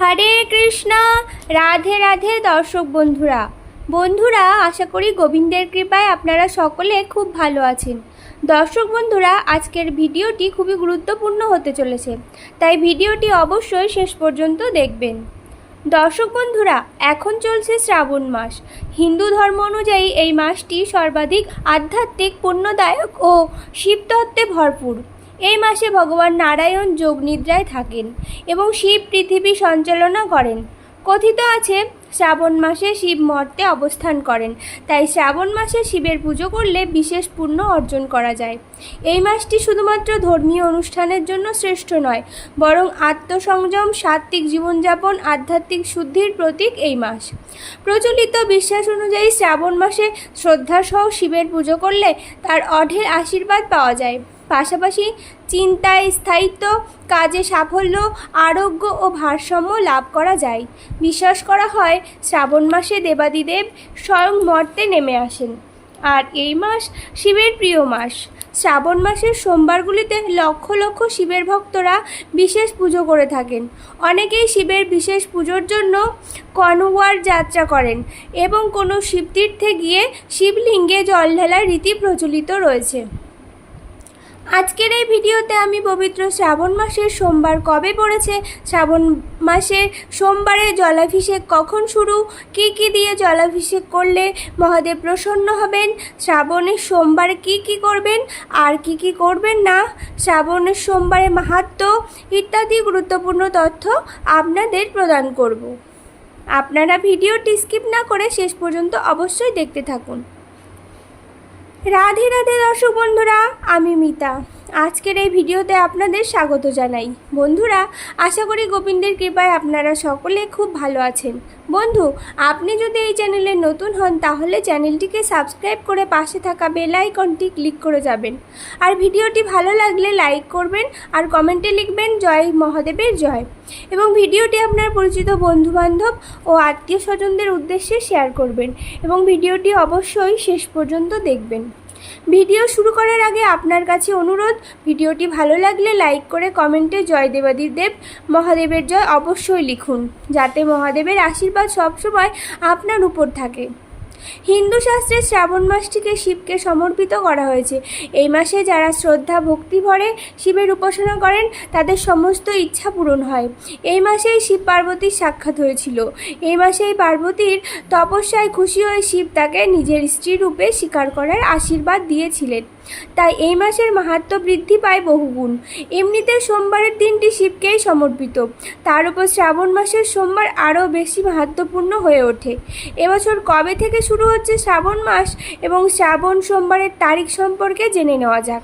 হরে কৃষ্ণ। রাধে রাধে দর্শক বন্ধুরা। বন্ধুরা, আশা করি গোবিন্দের কৃপায় আপনারা সকলে খুব ভালো আছেন। দর্শক বন্ধুরা, আজকের ভিডিওটি খুবই গুরুত্বপূর্ণ হতে চলেছে। তাই ভিডিওটি অবশ্যই শেষ পর্যন্ত দেখবেন। দর্শক বন্ধুরা, এখন চলছে শ্রাবণ মাস। হিন্দু ধর্ম অনুযায়ী এই মাসটি সর্বাধিক আধ্যাত্মিক, পুণ্যদায়ক ও শিবতত্ত্বে ভরপুর। এই মাসে ভগবান নারায়ণ যোগ নিদ্রায় থাকেন এবং শিব পৃথিবী সঞ্চালনা করেন। কথিত আছে, শ্রাবণ মাসে শিব মর্তে অবস্থান করেন। তাই শ্রাবণ মাসে শিবের পুজো করলে বিশেষ পুণ্য অর্জন করা যায়। এই মাসটি শুধুমাত্র ধর্মীয় অনুষ্ঠানের জন্য শ্রেষ্ঠ নয়, বরং আত্মসংযম, সাত্ত্বিক জীবনযাপন, আধ্যাত্মিক শুদ্ধির প্রতীক এই মাস। প্রচলিত বিশ্বাস অনুযায়ী শ্রাবণ মাসে শ্রদ্ধাসহ শিবের পুজো করলে তার অঢের আশীর্বাদ পাওয়া যায়। পাশাপাশি চিন্তায় স্থায়িত্ব, কাজে সাফল্য, আরোগ্য ও ভারসাম্য লাভ করা যায়। বিশ্বাস করা হয়, শ্রাবণ মাসে দেবাদিদেব স্বয়ং মর্তে নেমে আসেন। আর এই মাস শিবের প্রিয় মাস। শ্রাবণ মাসের সোমবারগুলিতে লক্ষ লক্ষ শিবের ভক্তরা বিশেষ পুজো করে থাকেন। অনেকেই শিবের বিশেষ পুজোর জন্য কনওয়ার যাত্রা করেন এবং কোনো শিবতীর্থে গিয়ে শিবলিঙ্গে জল ঢালার রীতি প্রচলিত রয়েছে। আজকের এই ভিডিওতে আমি পবিত্র শ্রাবণ মাসের সোমবার কবে পড়েছে? শ্রাবণ মাসে সোমবারে জলাভিষেক কখন শুরু? কি কি দিয়ে জলাভিষেক করলে মহাদেব প্রসন্ন হবেন? শ্রাবণের সোমবারে কি কি করবেন? আর কি কি করবেন না? শ্রাবণের সোমবারে মাহাত্ম ইত্যাদি গুরুত্বপূর্ণ তথ্য আপনাদের প্রদান করব। আপনারা ভিডিওটি স্কিপ না করে শেষ পর্যন্ত অবশ্যই দেখতে থাকুন। রাধে রাধে দর্শক বন্ধুরা আমি মিতা। আজকের এই ভিডিওতে আপনাদের স্বাগত জানাই। বন্ধুরা, আশা করি গোবিন্দের কৃপায় আপনারা সকলে খুব ভালো আছেন। বন্ধু, আপনি যদি এই চ্যানেলে নতুন হন, তাহলে চ্যানেলটিকে সাবস্ক্রাইব করে পাশে থাকা বেল আইকনটি ক্লিক করে যাবেন। আর ভিডিওটি ভালো লাগলে লাইক করবেন আর কমেন্টে লিখবেন, জয় মহাদেবের জয়। এবং ভিডিওটি আপনার পরিচিত বন্ধুবান্ধব ও আত্মীয় স্বজনদের উদ্দেশ্যে শেয়ার করবেন এবং ভিডিওটি অবশ্যই শেষ পর্যন্ত দেখবেন। ভিডিও শুরু করার আগে আপনার কাছে অনুরোধ, ভিডিওটি ভালো লাগলে লাইক করে কমেন্টে জয় দেবাদির দেব মহাদেবের জয় অবশ্যই লিখুন, যাতে মহাদেবের আশীর্বাদ সবসময় আপনার উপর থাকে। হিন্দু শাস্ত্রে শ্রাবণ মাসটিকে শিবকে সমর্পিত করা হয়েছে। এই মাসে যারা শ্রদ্ধা, ভক্তি ভরে শিবের উপাসনা করেন, তাদের সমস্ত ইচ্ছা পূরণ হয়। এই মাসেই শিব পার্বতীর সাক্ষাৎ হয়েছিল। এই মাসেই পার্বতীর তপস্যায় খুশি হয়ে শিব তাকে নিজের স্ত্রী রূপে স্বীকার করার আশীর্বাদ দিয়েছিলেন। তাই এই মাসের মাহাত্ম বৃদ্ধি পায় বহুগুণ। এমনিতে সোমবারের দিনটি শিবকেই সমর্পিত। তার উপর শ্রাবণ মাসের সোমবার আরও বেশি মাহাত্মপূর্ণ হয়ে ওঠে। এবছর কবে থেকে শুরু হচ্ছে শ্রাবণ মাস এবং শ্রাবণ সোমবারের তারিখ সম্পর্কে জেনে নেওয়া যাক।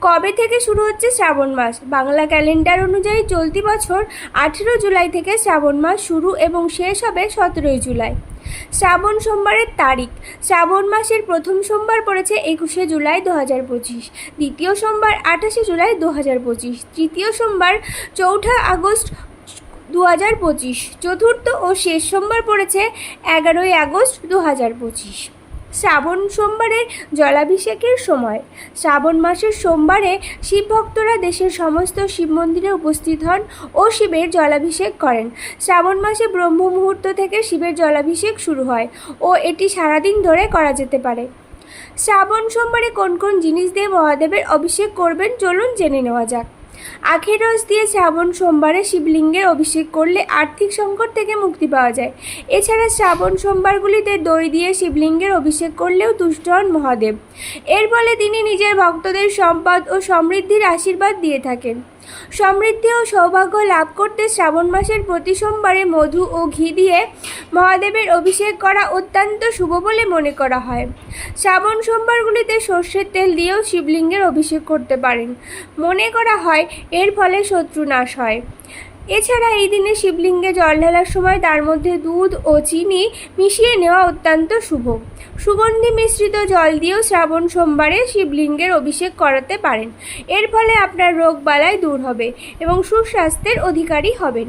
কবে থেকে শুরু হচ্ছে শ্রাবণ মাস? বাংলা ক্যালেন্ডার অনুযায়ী চলতি বছর আঠেরো জুলাই থেকে শ্রাবণ মাস শুরু এবং শেষ হবে সতেরোই জুলাই। শ্রাবণ সোমবারের তারিখ। শ্রাবণ মাসের প্রথম সোমবার পড়েছে একুশে জুলাই দু হাজার পঁচিশ। দ্বিতীয় সোমবার আঠাশে জুলাই দু হাজার পঁচিশ। তৃতীয় সোমবার চৌঠা আগস্ট দু হাজার পঁচিশ। চতুর্থ ও শেষ সোমবার পড়েছে এগারোই আগস্ট দু হাজার পঁচিশ। শ্রাবণ সোমবারের জলাভিষেকের সময়। শ্রাবণ মাসের সোমবারে শিব ভক্তরা দেশের সমস্ত শিব মন্দিরে উপস্থিত হন ও শিবের জলাভিষেক করেন। শ্রাবণ মাসে ব্রহ্ম মুহূর্ত থেকে শিবের জলাভিষেক শুরু হয় ও এটি সারাদিন ধরে করা যেতে পারে। শ্রাবণ সোমবারে কোন কোন জিনিস দিয়ে মহাদেবের অভিষেক করবেন চলুন জেনে নেওয়া যাক। আখের রস দিয়ে শ্রাবণ সোমবারে শিবলিঙ্গের অভিষেক করলে আর্থিক সংকট থেকে মুক্তি পাওয়া যায়। এছাড়া শ্রাবণ সোমবারগুলিতে দই দিয়ে শিবলিঙ্গের অভিষেক করলেও তুষ্ট হন মহাদেব। এর ফলে তিনি নিজের ভক্তদের সম্পদ ও সমৃদ্ধির আশীর্বাদ দিয়ে থাকেন। সমৃদ্ধি ও সৌভাগ্য লাভ করতে শ্রাবণ মাসের প্রতি সোমবারে মধু ও ঘি দিয়ে মহাদেবের অভিষেক করা অত্যন্ত শুভ বলে মনে করা হয়। শ্রাবণ সোমবারগুলিতে সর্ষের তেল দিয়েও শিবলিঙ্গের অভিষেক করতে পারেন। মনে করা হয় এর ফলে শত্রু নাশ হয়। এছাড়া এই দিনে শিবলিঙ্গে জল ঢালার সময় তার মধ্যে দুধ ও চিনি মিশিয়ে নেওয়া অত্যন্ত শুভ। সুগন্ধি মিশ্রিত জল দিয়েও শ্রাবণ সোমবারে শিবলিঙ্গের অভিষেক করাতে পারেন। এর ফলে আপনার রোগ বালাই দূর হবে এবং সুস্বাস্থ্যের অধিকারী হবেন।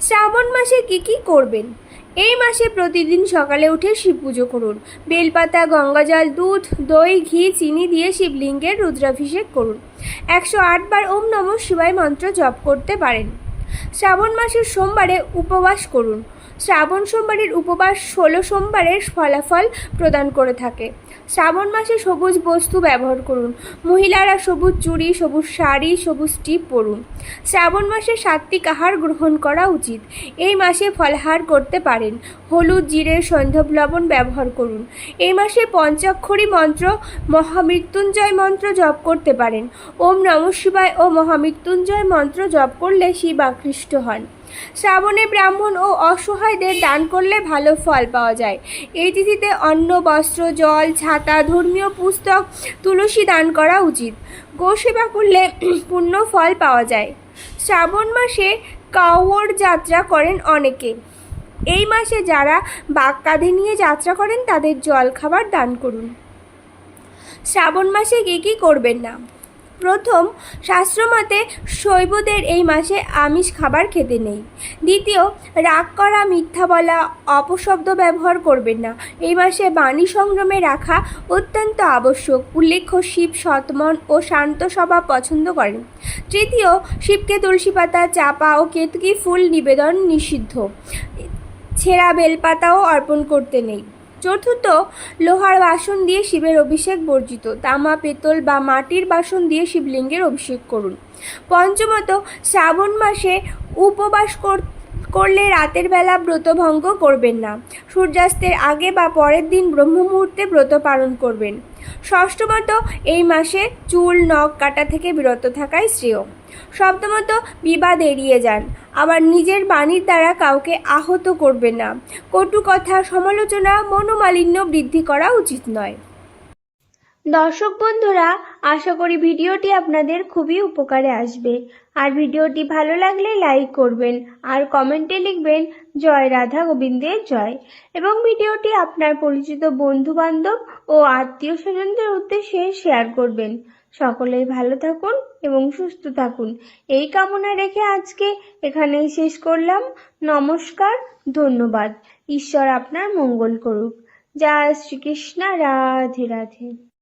শ্রাবণ মাসে কি কি করবেন? এই মাসে প্রতিদিন সকালে উঠে শিব পুজো করুন। বেলপাতা, গঙ্গাজল, দুধ, দই, ঘি, চিনি দিয়ে শিবলিঙ্গের রুদ্রাভিষেক করুন। একশো আটবার ওম নম শিবায় মন্ত্র জপ করতে পারেন। শ্রাবণ মাসের সোমবারে উপবাস করুন। শ্রাবণ সোমবারের উপবাস ষোলো সোমবারের ফলাফল প্রদান করে থাকে। শ্রাবণ মাসে সবুজ বস্তু ব্যবহার করুন। মহিলারা সবুজ চুড়ি, সবুজ শাড়ি, সবুজ টিপ পরুন। শ্রাবণ মাসে সাত্বিক আহার গ্রহণ করা উচিত। এই মাসে ফলাহার করতে পারেন। হলুদ, জিরে সৈন্ধব লবণ ব্যবহার করুন। এই মাসে পঞ্চাক্ষরী মন্ত্র, মহামৃত্যুঞ্জয় মন্ত্র জপ করতে পারেন। ওম নম শিবায় ও মহামৃত্যুঞ্জয় মন্ত্র জপ করলে শিব আকৃষ্ট হন। শ্রাবণে ব্রাহ্মণ ও অসহায়দের দান করলে ভালো ফল পাওয়া যায়। এই তিথিতে অন্ন, বস্ত্র, জল, ছাতা, ধর্মীয় পুস্তক, তুলসী দান করা উচিত। গোসেবা করলে পূর্ণ ফল পাওয়া যায়। শ্রাবণ মাসে কাওয়ার যাত্রা করেন অনেকে। এই মাসে যারা বাঘ কাঁধে নিয়ে যাত্রা করেন, তাদের জল খাবার দান করুন। শ্রাবণ মাসে কী কী করবেন না? প্রথম, শাস্ত্রমতে শৈবদের এই মাসে আমিষ খাবার খেতে নেই। দ্বিতীয়, রাগ করা, মিথ্যা বলা, অপশব্দ ব্যবহার করবেন না। এই মাসে বাণী সংযমে রাখা অত্যন্ত আবশ্যক। উল্লেখ্য, শিব, সৎমন ও শান্ত স্বভাব পছন্দ করেন। তৃতীয়, শিবকে তুলসী পাতা, চাপা ও কেতকি ফুল নিবেদন নিষিদ্ধ। ছেঁড়া বেলপাতাও অর্পণ করতে নেই। চতুর্থ লোহার বাসন দিয়ে শিবের অভিষেক বর্জিত। তামা, পেতল বা মাটির বাসন দিয়ে শিবলিঙ্গের অভিষেক করুন। পঞ্চমত, শ্রাবণ মাসে উপবাস কর- করলে রাতের বেলা ব্রত ভঙ্গ করবেন না। সূর্যাস্তের আগে বা পরের দিন ব্রহ্ম মুহূর্তে ব্রত পালন করবেন। ষষ্ঠমত, এই মাসে চুল, নখ, কাটা থেকে বিরত থাকাই শ্রেয়। সপ্তমত বিবাদ এড়িয়ে যান। আবার নিজের বাণীর দ্বারা কাউকে আহত করবেন না। কটু কথা, সমালোচনা, মনোমালিন্য বৃদ্ধি করা উচিত নয়। দর্শক বন্ধুরা, আশা করি ভিডিওটি আপনাদের খুবই উপকারে আসবে। আর ভিডিওটি ভালো লাগলে লাইক করবেন আর কমেন্টে লিখবেন, জয় রাধা গোবিন্দের জয়। এবং ভিডিওটি আপনার পরিচিত বন্ধু বান্ধব ও আত্মীয় স্বজনদের উদ্দেশ্যে শেয়ার করবেন। সকলেই ভালো থাকুন এবং সুস্থ থাকুন। এই কামনা রেখে আজকে এখানেই শেষ করলাম। নমস্কার, ধন্যবাদ। ঈশ্বর আপনার মঙ্গল করুক। জয় শ্রীকৃষ্ণ, রাধে রাধে।